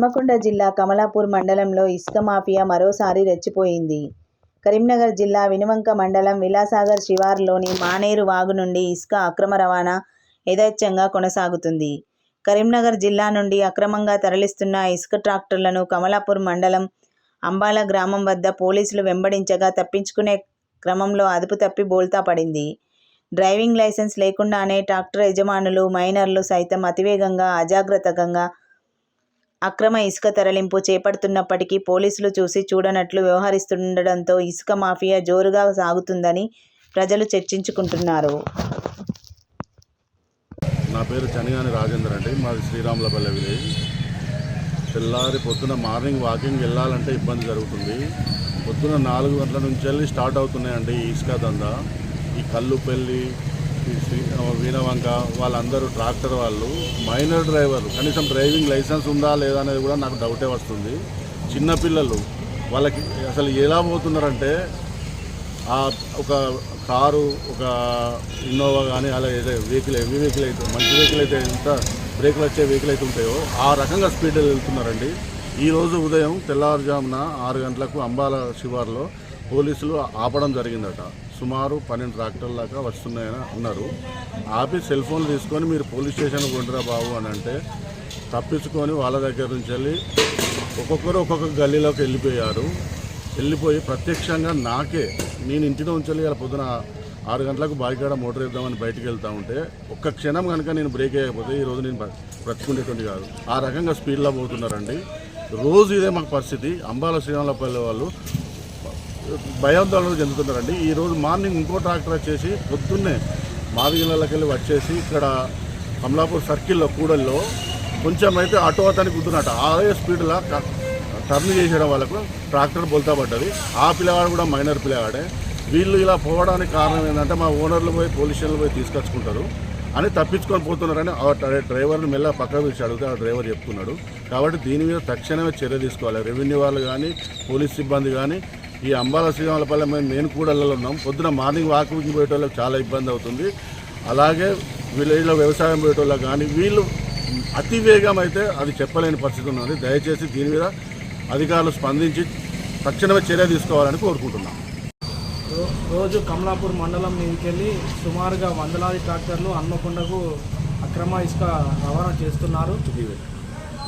హన్మకొండ జిల్లా కమలాపూర్ మండలంలో ఇసుక మాఫియా మరోసారి రెచ్చిపోయింది. కరీంనగర్ జిల్లా వినువంక మండలం విలాసాగర్ శివార్లోని మానేరు వాగు నుండి ఇసుక అక్రమ రవాణా యథేచ్ఛంగా కొనసాగుతుంది. కరీంనగర్ జిల్లా నుండి అక్రమంగా తరలిస్తున్న ఇసుక ట్రాక్టర్లను కమలాపూర్ మండలం అంబాల గ్రామం వద్ద పోలీసులు వెంబడించగా తప్పించుకునే క్రమంలో అదుపు తప్పి బోల్తా పడింది. డ్రైవింగ్ లైసెన్స్ లేకుండానే ట్రాక్టర్ యజమానులు మైనర్లు సైతం అతివేగంగా అజాగ్రత్తగా అక్రమ ఇసుక తరలింపు చేపడుతున్నప్పటికీ పోలీసులు చూసి చూడనట్లు వ్యవహరిస్తుండడంతో ఇసుక మాఫియా జోరుగా సాగుతుందని ప్రజలు చర్చించుకుంటున్నారు. నా పేరు చనిగాని రాజేందర్ అండి. మాది శ్రీరాములపల్లె విలేజ్. తెల్లారి పొద్దున మార్నింగ్ వాకింగ్ వెళ్ళాలంటే ఇబ్బంది జరుగుతుంది. పొద్దున నాలుగు గంటల నుంచి వెళ్ళి స్టార్ట్ అవుతున్నాయండి ఈ ఇసుక దందా. ఈ కల్లుపల్లి వీణవంక వాళ్ళందరూ ట్రాక్టర్ వాళ్ళు మైనర్ డ్రైవర్ కనీసం డ్రైవింగ్ లైసెన్స్ ఉందా లేదా అనేది కూడా నాకు డౌటే వస్తుంది. చిన్నపిల్లలు వాళ్ళకి అసలు ఎలా పోతున్నారంటే ఆ ఒక కారు ఒక ఇన్నోవా కానీ అలా ఏదో వెహికల్ హెవీ వెహికల్ అయితే మంచి వెహికల్ అయితే ఎంత బ్రేకులు వచ్చే వెహికల్ అయితే ఉంటాయో ఆ రకంగా స్పీడ్ వెళ్తున్నారండి. ఈరోజు ఉదయం తెల్లవారుజామున ఆరు గంటలకు అంబాల శివార్లో పోలీసులు ఆపడం జరిగిందట. సుమారు పన్నెండు ట్రాక్టర్ల దాకా వస్తున్నాయని అన్నారు. ఆపి సెల్ ఫోన్ తీసుకొని మీరు పోలీస్ స్టేషన్కి ఉండరా బాబు అని అంటే తప్పించుకొని వాళ్ళ దగ్గర నుంచి వెళ్ళి ఒక్కొక్కరు ఒక్కొక్క గల్లీలోకి వెళ్ళిపోయారు. వెళ్ళిపోయి ప్రత్యక్షంగా నాకే నేను ఇంటిలో ఉంచాలి ఇలా పొద్దున ఆరు గంటలకు బాయికాడ మోటార్ వేద్దామని బయటికి వెళ్తా ఉంటే ఒక్క క్షణం కనుక నేను బ్రేక్ అయ్యకపోతే ఈ రోజు నేను బ్రతుకుండేటువంటి కాదు. ఆ రకంగా స్పీడ్లో పోతున్నారండి. రోజు ఇదే మాకు పరిస్థితి. అంబాల శ్రీరామలపల్లి వాళ్ళు భయాందోళన చెందుతున్నారండి. ఈ రోజు మార్నింగ్ ఇంకో ట్రాక్టర్ వచ్చేసి పొద్దున్నే మాదిగిళ్ళకెళ్ళి వచ్చేసి ఇక్కడ కమలాపూర్ సర్కిల్లో కూడల్లో కొంచెం అయితే ఆటో అతనికి కుదునట అదే స్పీడ్లో టర్న్ చేసేయడం వాళ్ళకు ట్రాక్టర్ బొల్తా పడ్డది. ఆ పిల్లవాడు కూడా మైనర్ పిల్లవాడే. వీళ్ళు ఇలా పోవడానికి కారణం ఏంటంటే మా ఓనర్లు పోయి పోలీస్ స్టేషన్లు పోయి తీసుకొచ్చుకుంటారు అని తప్పించుకొని పోతున్నారని ఆ డ్రైవర్ని మెల్ల పక్కన పిలిచి అడిగితే ఆ డ్రైవర్ చెప్తున్నాడు. కాబట్టి దీని మీద తక్షణమే చర్య తీసుకోవాలి. రెవెన్యూ వాళ్ళు కానీ పోలీస్ సిబ్బంది కానీ ఈ అంబాల శ్రీరాములపల్లె మేము నేను కూడలలో ఉన్నాం. పొద్దున మార్నింగ్ వాకింగ్ పోయేటోళ్ళకి చాలా ఇబ్బంది అవుతుంది. అలాగే విలేజ్లో వ్యవసాయం పోయేటోళ్ళకి కానీ వీళ్ళు అతి వేగం అయితే అది చెప్పలేని పరిస్థితి ఉన్నది. దయచేసి దీని మీద అధికారులు స్పందించి తక్షణమే చర్య తీసుకోవాలని కోరుకుంటున్నాం. రోజు కమలాపూర్ మండలం మీదకెళ్ళి సుమారుగా వందలాది ట్రాక్టర్లు హన్మకొండకు అక్రమ ఇసుక రవాణా చేస్తున్నారు.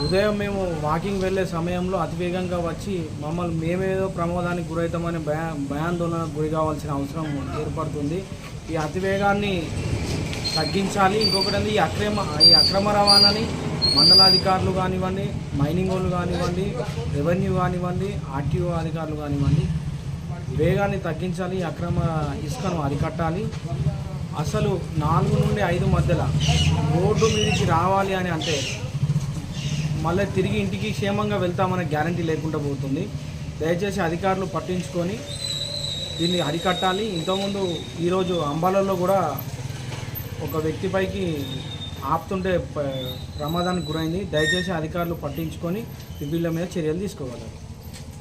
ఉదయం మేము వాకింగ్ వెళ్ళే సమయంలో అతివేగంగా వచ్చి మమ్మల్ని మేమేదో ప్రమాదానికి గురవుతామని భయా భయాందోళనకు గురి కావాల్సిన అవసరం ఏర్పడుతుంది. ఈ అతివేగాన్ని తగ్గించాలి. ఇంకొకటి ఈ అక్రమ ఈ అక్రమ రవాణాని మండలాధికారులు కానివ్వండి మైనింగ్ వాళ్ళు కానివ్వండి రెవెన్యూ కానివ్వండి ఆర్టీఓ అధికారులు కానివ్వండి వేగాన్ని తగ్గించాలి. ఈ అక్రమ ఇసుకను అరికట్టాలి. అసలు నాలుగు నుండి ఐదు మధ్యలో రోడ్డు మీదకి రావాలి అని అంటే మళ్ళీ తిరిగి ఇంటికి క్షేమంగా వెళ్తామనే గ్యారంటీ లేకుండా పోతుంది. దయచేసి అధికారులు పట్టించుకొని దీన్ని అరికట్టాలి. ఇంతకుముందు ఈరోజు అంబాలలో కూడా ఒక వ్యక్తిపైకి ఆపుతుంటే ప్రమాదానికి గురైంది. దయచేసి అధికారులు పట్టించుకొని వీళ్ళ మీద చర్యలు తీసుకోగలరు.